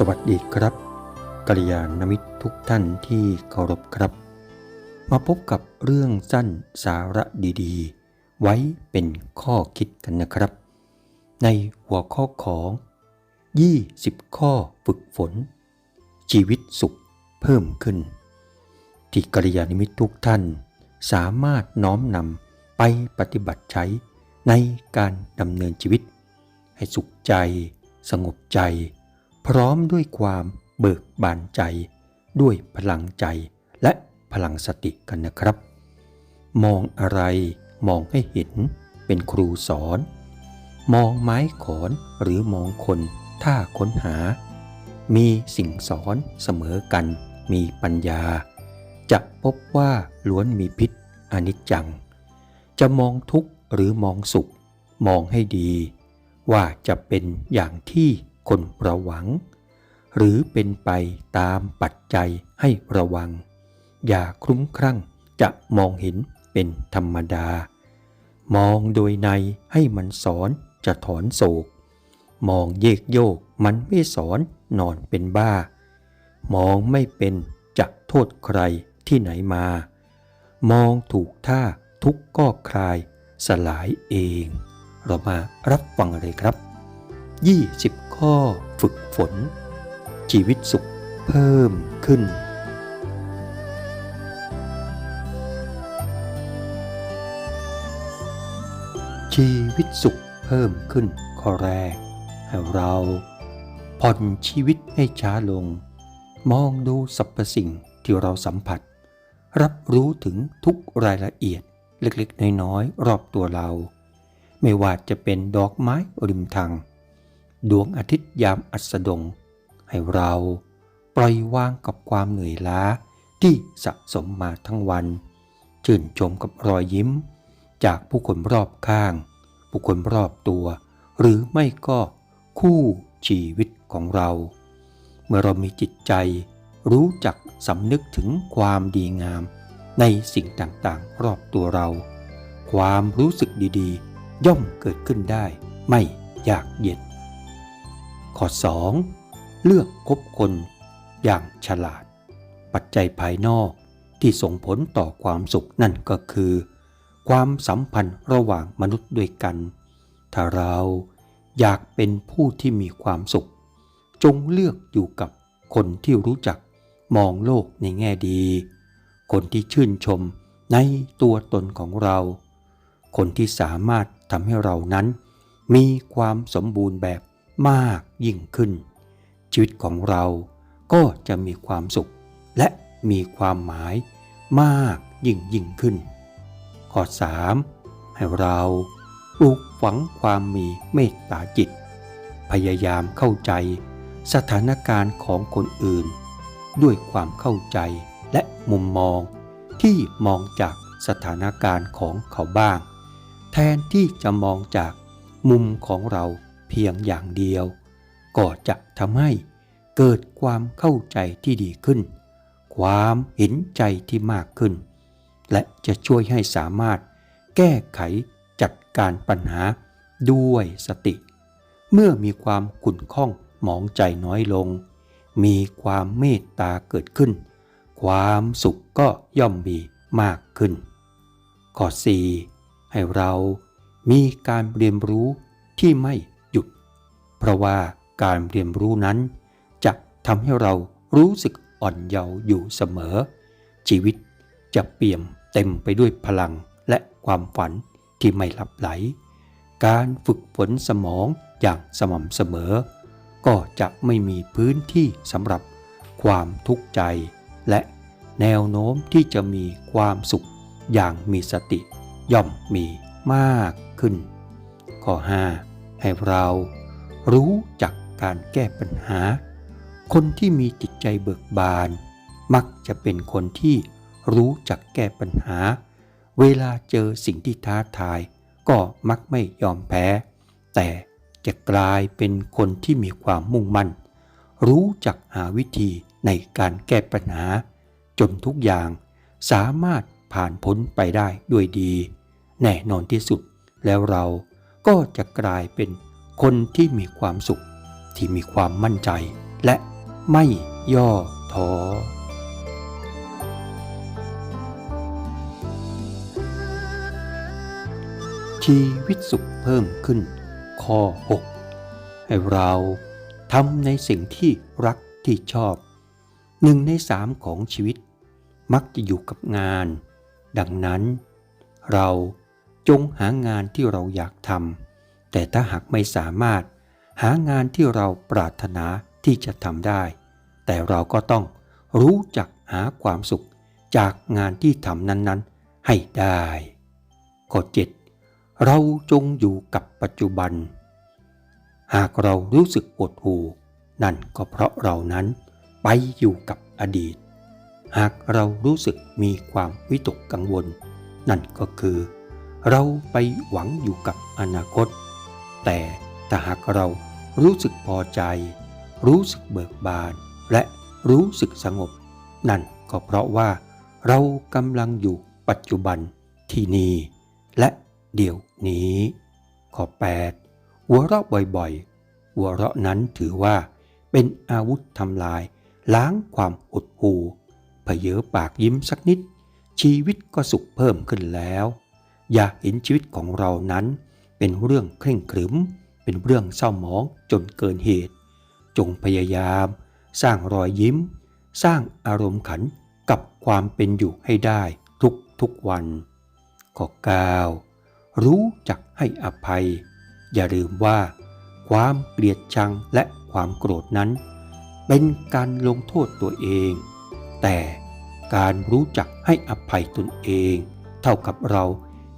สวัสดีครับกัลยาณมิตรทุกท่านที่เคารพครับ มาพบกับเรื่องสั้นสาระดีๆ ไว้เป็นข้อคิดกันนะครับ ในหัวข้อของ 20 ข้อฝึกฝน ชีวิตสุขเพิ่มขึ้น ที่กัลยาณมิตรทุกท่านสามารถน้อมนำไปปฏิบัติใช้ในการดำเนินชีวิต ให้สุขใจ สงบใจ พร้อมด้วยความเบิกบานใจ ด้วยพลังใจและพลังสติกันนะครับ มองอะไรมองให้เห็นเป็นครูสอน มองไม้ขอนหรือมองคนถ้าค้นหา มีสิ่งสอนเสมอกัน มีปัญญา จะพบว่าล้วนมีพิษอนิจจัง จะมองทุกข์หรือมองสุข มองให้ดี ว่าจะเป็นอย่างที่ คนระวัง หรือเป็นไปตามปัจจัยให้ระวัง อย่าคลุ้มครั่งจะมองเห็นเป็นธรรมดา มองโดยในให้มันสอนจะถอนโศก มองเยกโยกมันไม่สอนนอนเป็นบ้า มองไม่เป็นจะโทษใครที่ไหนมา มองถูกท่าทุกก็คลายสลายเอง เรามารับฟังเลยครับ 20 ข้อฝึกฝน ชีวิตสุขเพิ่มขึ้น ชีวิตสุขเพิ่มขึ้นข้อแรกให้เราผ่อนชีวิตให้ช้าลง มองดูสรรพสิ่งที่เราสัมผัส รับรู้ถึงทุกรายละเอียดเล็กๆ น้อยๆ รอบตัวเรา ไม่ว่าจะเป็นดอกไม้ริมทาง ดวงอาทิตย์ยามอัสดง ให้เราปล่อยวางกับความเหนื่อยล้าที่สะสมมาทั้งวัน ชื่นชมกับรอยยิ้ม จากผู้คนรอบข้าง ผู้คนรอบตัว หรือไม่ก็คู่ชีวิตของเรา เมื่อเรามีจิตใจ รู้จักสำนึกถึงความดีงาม ในสิ่งต่างๆ รอบตัวเรา ความรู้สึกดีๆ ย่อมเกิดขึ้นได้ ไม่ยากเย็น ข้อ 2. เลือกคบคนอย่างฉลาด ปัจจัยภายนอกที่ส่งผลต่อความสุขนั่นก็คือ ความสัมพันธ์ระหว่างมนุษย์ด้วยกัน ถ้าเราอยากเป็นผู้ที่มีความสุข จงเลือกอยู่กับคนที่รู้จักมองโลกในแง่ดี คนที่ชื่นชมในตัวตนของเรา คนที่สามารถทำให้เรานั้น มีความสมบูรณ์แบบ มากยิ่งขึ้น ชีวิตของเราก็จะมีความสุข และมีความหมายมากยิ่งยิ่งขึ้น ข้อ 3. ให้เราปลูกฝังความมีเมตตาจิต พยายามเข้าใจสถานการณ์ของคนอื่น ด้วยความเข้าใจและมุมมองที่มองจากสถานการณ์ของเขาบ้าง แทนที่จะมองจากมุมของเรา เพียงอย่างเดียว ก็จะทำให้เกิดความเข้าใจที่ดีขึ้น ความเห็นใจที่มากขึ้น และจะช่วยให้สามารถแก้ไขจัดการปัญหาด้วยสติ เมื่อมีความขุ่นข้องหมองใจน้อยลง มีความเมตตาเกิดขึ้น ความสุขก็ย่อมมีมากขึ้น ข้อ 4. ให้เรามีการเรียนรู้ที่ไม่ เพราะว่าการเรียนรู้นั้น จะทำให้เรารู้สึกอ่อนเยาว์อยู่เสมอ ชีวิตจะเปี่ยมเต็มไปด้วยพลังและความฝันที่ไม่หลับไหล การฝึกฝนสมองอย่างสม่ำเสมอ ก็จะไม่มีพื้นที่สำหรับความทุกข์ใจ และแนวโน้มที่จะมีความสุขอย่างมีสติย่อมมีมากขึ้น ข้อ 5 ให้เรา รู้จักการแก้ปัญหา คนที่มีจิตใจเบิกบาน มักจะเป็นคนที่รู้จักแก้ปัญหา เวลาเจอสิ่งที่ท้าทาย ก็มักไม่ยอมแพ้ แต่จะกลายเป็นคนที่มีความมุ่งมั่น รู้จักหาวิธีในการแก้ปัญหา จนทุกอย่างสามารถผ่านพ้นไปได้ด้วยดี แน่นอนที่สุดแล้วเราก็จะกลายเป็น คนที่มีความสุข ที่มีความมั่นใจ และไม่ย่อท้อชีวิตสุขเพิ่มขึ้น ข้อ 6 ให้เราทำในสิ่งที่รักที่ชอบ หนึ่งในสามของชีวิต มักจะอยู่กับงาน ดังนั้น เราจงหางานที่เราอยากทำ แต่ถ้าหากไม่สามารถหางานที่เราปรารถนาที่จะทำได้ แต่เราก็ต้องรู้จักหาความสุขจากงานที่ทำนั้นๆ ให้ได้ข้อ7เราจงอยู่กับปัจจุบัน หากเรารู้สึกปวดหูนั่นก็เพราะเรานั้นไปอยู่กับอดีต หากเรารู้สึกมีความวิตกกังวล นั่นก็คือ เราไปหวังอยู่กับอนาคต แต่ถ้าหากเรารู้สึกพอใจ รู้สึกเบิกบาน และรู้สึกสงบ นั่นก็เพราะว่าเรากำลังอยู่ปัจจุบันที่นี่ และเดี๋ยวนี้ข้อ8หัวเราะบ่อยๆ หัวเราะนั้นถือว่า เป็นอาวุธทำลาย ล้างความอดหูเผยเยอปากยิ้มสักนิด ชีวิตก็สุขเพิ่มขึ้นแล้ว อย่าเห็นชีวิตของเรานั้น เป็นเรื่องเคร่งครึม เป็นเรื่องเศร้าหมองจนเกินเหตุ จงพยายาม สร้างรอยยิ้ม สร้างอารมณ์ขันกับความเป็นอยู่ให้ได้ทุกทุกวันข้อ9รู้จักให้อภัย อย่าลืมว่า ความเกลียดชังและความโกรธนั้น เป็นการลงโทษตัวเอง แต่การรู้จักให้อภัยตนเอง เท่ากับเรา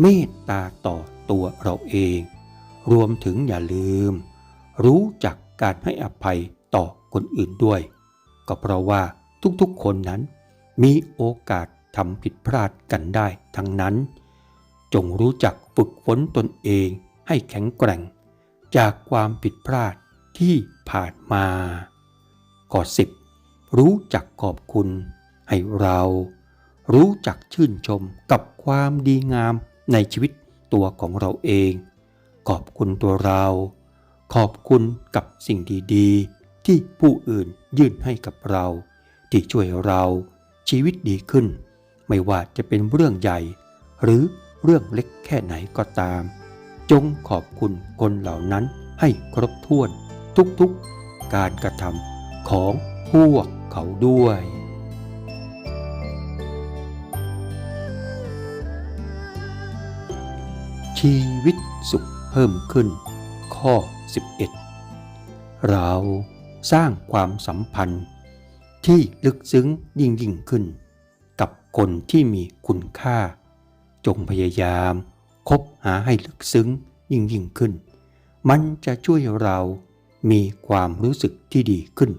เมตตาต่อ ตัวเราเอง รวมถึงอย่าลืม รู้จักการให้อภัยต่อคนอื่นด้วย ก็เพราะว่าทุกๆคนนั้น มีโอกาสทำผิดพลาดกันได้ทั้งนั้น จงรู้จักฝึกฝนตนเองให้แข็งแกร่ง จากความผิดพลาดที่ผ่านมาข้อ10 รู้จักขอบคุณ ให้เรา รู้จักชื่นชมกับความดีงามในชีวิต ตัวของเราเอง ขอบคุณตัวเรา ขอบคุณกับสิ่งดีๆ ที่ผู้อื่นยื่นให้กับเรา ที่ช่วยเราชีวิตดีขึ้น ไม่ว่าจะเป็นเรื่องใหญ่ หรือเรื่องเล็กแค่ไหนก็ตาม จงขอบคุณคนเหล่านั้นให้ครบถ้วนทุกๆการกระทำของพวกเขาด้วย ชีวิตสุขเพิ่มขึ้น ข้อ 11 เราสร้างความสัมพันธ์ที่ลึกซึ้งยิ่งยิ่งขึ้น กับคนที่มีคุณค่า จงพยายามคบหาให้ลึกซึ้งยิ่งยิ่งขึ้น มันจะช่วยเรามีความรู้สึกที่ดีขึ้น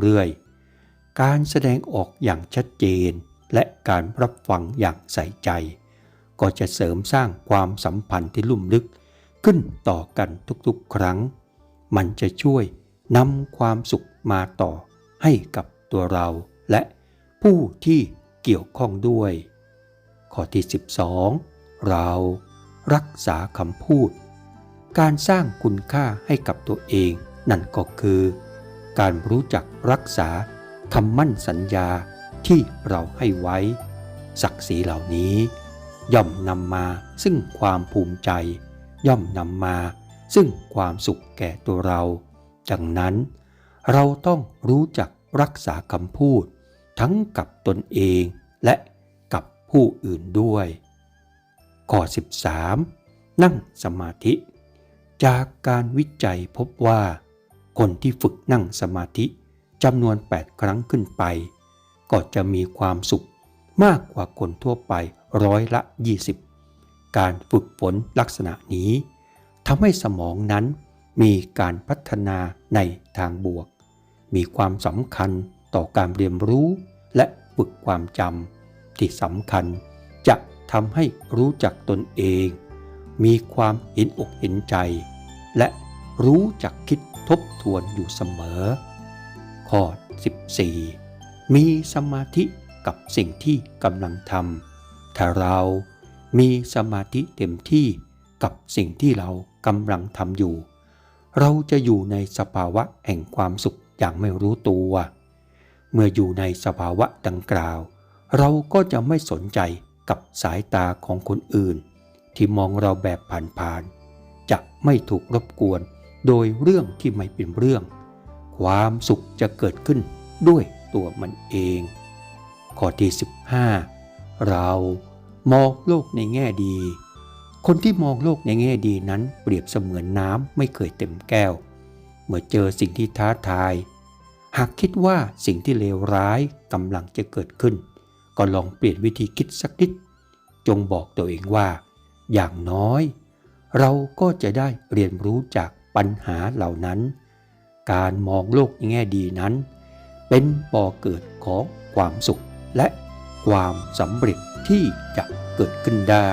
เรื่อยๆ การแสดงออกอย่างชัดเจนและการรับฟังอย่างใส่ใจ ก็จะเสริมสร้างความสัมพันธ์ที่ลุ่มลึก ขึ้นต่อกันทุกๆ ครั้ง มันจะช่วยนำความสุขมาต่อให้กับตัวเรา และผู้ที่เกี่ยวข้องด้วย ข้อที่ 12 เรารักษาคำพูด การสร้างคุณค่าให้กับตัวเอง นั่นก็คือ การรู้จักรักษาคำมั่นสัญญาที่เราให้ไว้ ศักดิ์ศรีเหล่านี้ ย่อมนำมาซึ่งความภูมิใจ ย่อมนำมาซึ่งความสุขแก่ตัวเรา ดังนั้น เราต้องรู้จักรักษาคำพูด ทั้งกับตนเองและกับผู้อื่นด้วย ข้อ 13 นั่งสมาธิ จากการวิจัยพบว่า คนที่ฝึกนั่งสมาธิจำนวน 8 ครั้งขึ้นไป ก็จะมีความสุข มากกว่าคนทั่วไปร้อยละ 20 การฝึกฝนลักษณะนี้ทำให้สมองนั้นมีการพัฒนาในทางบวก มีความสำคัญต่อการเรียนรู้ และฝึกความจำที่สำคัญจะทำให้รู้จักตนเอง มีความเห็นอกเห็นใจ และรู้จักคิดทบทวนอยู่เสมอ ข้อ 14 มีสมาธิ กับสิ่งที่กำลังทำถ้าเรามีสมาธิเต็มที่กับสิ่งที่เรากำลังทำอยู่ เราจะอยู่ในสภาวะแห่งความสุขอย่างไม่รู้ตัว เมื่ออยู่ในสภาวะดังกล่าว เราก็จะไม่สนใจกับสายตาของคนอื่น ที่มองเราแบบผ่านๆ จะไม่ถูกรบกวนโดยเรื่องที่ไม่เป็นเรื่อง ความสุขจะเกิดขึ้นด้วยตัวมันเอง ข้อที่ 15 เรามองโลกในแง่ดี คนที่มองโลกในแง่ดีนั้นเปรียบเสมือนน้ำไม่เคยเต็มแก้ว เมื่อเจอสิ่งที่ท้าทาย หากคิดว่าสิ่งที่เลวร้ายกำลังจะเกิดขึ้น ก็ลองเปลี่ยนวิธีคิดสักนิด จงบอกตัวเองว่า อย่างน้อย เราก็จะได้เรียนรู้จากปัญหาเหล่านั้น การมองโลกในแง่ดีนั้น เป็นบ่อเกิดของความสุข และความสำเร็จที่จะเกิดขึ้นได้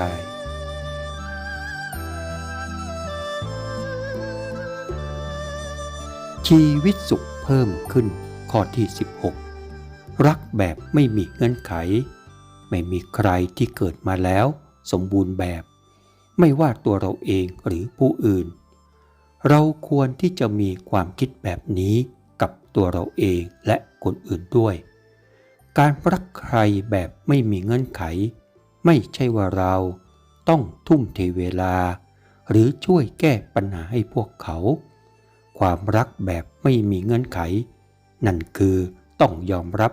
ชีวิตสุขเพิ่มขึ้นข้อที่ 16 รักแบบไม่มีเงื่อนไข ไม่มีใครที่เกิดมาแล้ว สมบูรณ์แบบ ไม่ว่าตัวเราเองหรือผู้อื่น เราควรที่จะมีความคิดแบบนี้กับตัวเราเองและคนอื่นด้วย การรักใครแบบไม่มีเงื่อนไข ไม่ใช่ว่าเราต้องทุ่มเทเวลา หรือช่วยแก้ปัญหาให้พวกเขา ความรักแบบไม่มีเงื่อนไข นั่นคือต้องยอมรับ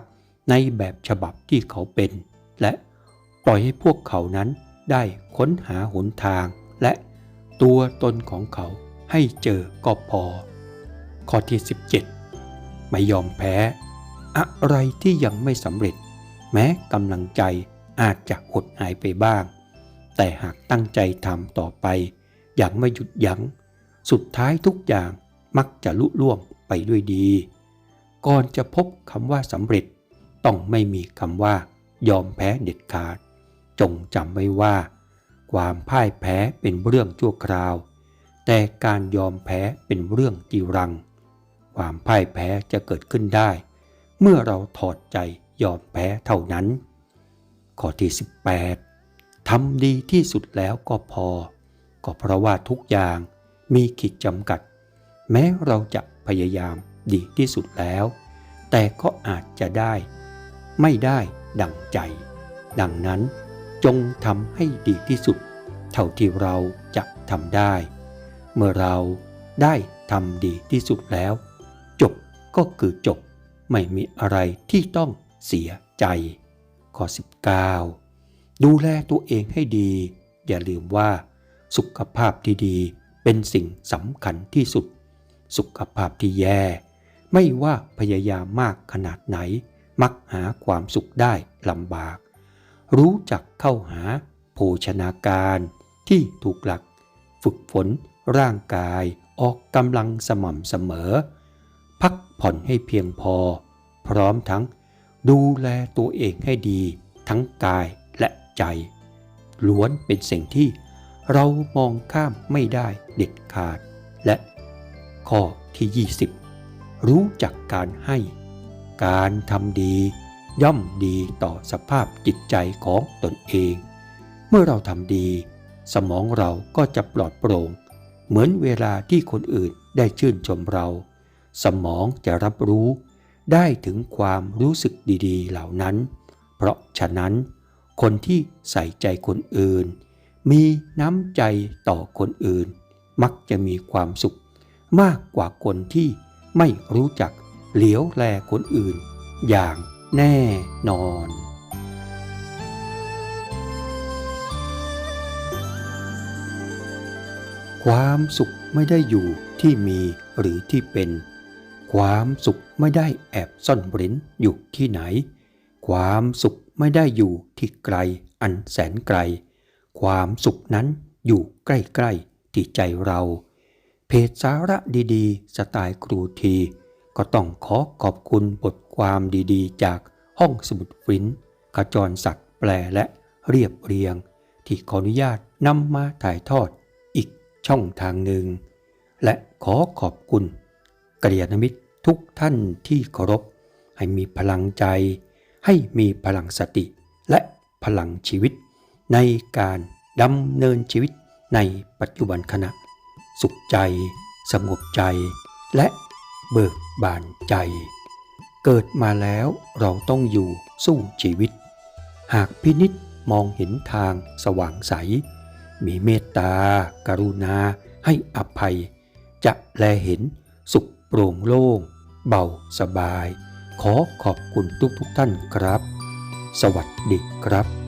ในแบบฉบับที่เขาเป็น และปล่อยให้พวกเขานั้นได้ค้นหาหนทาง และตัวตนของเขาให้เจอก็พอ ข้อที่ 17 ไม่ยอมแพ้ อะไรที่ยังไม่สำเร็จ แม้กำลังใจอาจจะหดหายไปบ้าง แต่หากตั้งใจทำต่อไป อย่างไม่หยุดยัง้ง สุดท้ายทุกอย่างมักจะลุล่วงไปด้วยดี ก่อนจะพบคำว่าสำเร็จ ต้องไม่มีคำว่า ยอมแพ้เด็ดขาด จงจำไว้ว่า ความพ่ายแพ้เป็นเรื่องชั่วคราว แต่การยอมแพ้เป็นเรื่องจีรัง ความพ่ายแพ้จะเกิดขึ้นได้ เมื่อเราถอดใจยอมแพ้เท่านั้น ข้อที่ 18ทำดีที่สุดแล้วก็พอ ก็เพราะว่าทุกอย่างมีขีดจำกัด แม้เราจะพยายามดีที่สุดแล้ว แต่ก็อาจจะได้ ไม่ได้ดังใจ ดังนั้นจงทำให้ดีที่สุด เท่าที่เราจะทำได้ เมื่อเราได้ทำดีที่สุดแล้ว จบก็คือจบ ไม่มีอะไรที่ต้องเสียใจ ข้อ 19 ดูแลตัวเองให้ดี อย่าลืมว่า สุขภาพที่ดีเป็นสิ่งสำคัญที่สุด สุขภาพที่แย่ ไม่ว่าพยายามมากขนาดไหน มักหาความสุขได้ลำบาก รู้จักเข้าหาโภชนาการที่ถูกหลัก ฝึกฝนร่างกายออกกำลังสม่ำเสมอ พักผ่อนให้เพียงพอ พร้อมทั้งดูแลตัวเองให้ดี ทั้งกายและใจ ล้วนเป็นสิ่งที่เรามองข้ามไม่ได้เด็ดขาด และข้อที่ 20 รู้จักการให้ การทำดีย่อมดีต่อสภาพจิตใจของตนเอง เมื่อเราทำดี สมองเราก็จะปลอดโปร่ง เหมือนเวลาที่คนอื่นได้ชื่นชมเรา สมองจะรับรู้ได้ถึงความรู้สึกดีๆ เหล่านั้น เพราะฉะนั้นคนที่ใส่ใจคนอื่น มีน้ำใจต่อคนอื่น มักจะมีความสุข มากกว่าคนที่ไม่รู้จักเหลียวแลคนอื่น อย่างแน่นอนความสุขไม่ได้อยู่ที่มีหรือที่เป็น ความสุขไม่ได้แอบซ่อนเร้นอยู่ที่ไหน ความสุขไม่ได้อยู่ที่ไกลอันแสนไกล ความสุขนั้นอยู่ใกล้ๆที่ใจเรา เพจสาระดีๆ สไตล์ครูที ก็ต้องขอขอบคุณบทความดีๆ จากห้องสมุดฟินขจรศักดิ์แปลและเรียบเรียง ที่ขออนุญาตนำมาถ่ายทอดอีกช่องทางหนึ่ง และขอขอบคุณกัลยาณมิตร ทุกท่านที่เคารพ ให้มีพลังใจ ให้มีพลังสติ และพลังชีวิต ในการดำเนินชีวิตในปัจจุบันขณะ สุขใจ สงบใจ และเบิกบานใจ เกิดมาแล้วเราต้องอยู่สู้ชีวิต หากพินิษมองเห็นทางสว่างใส มีเมตตากรุณาให้อภัย จะแลเห็นสุขโปร่งโล่ง เบาสบาย ขอขอบคุณทุกทุกท่านครับ สวัสดีครับ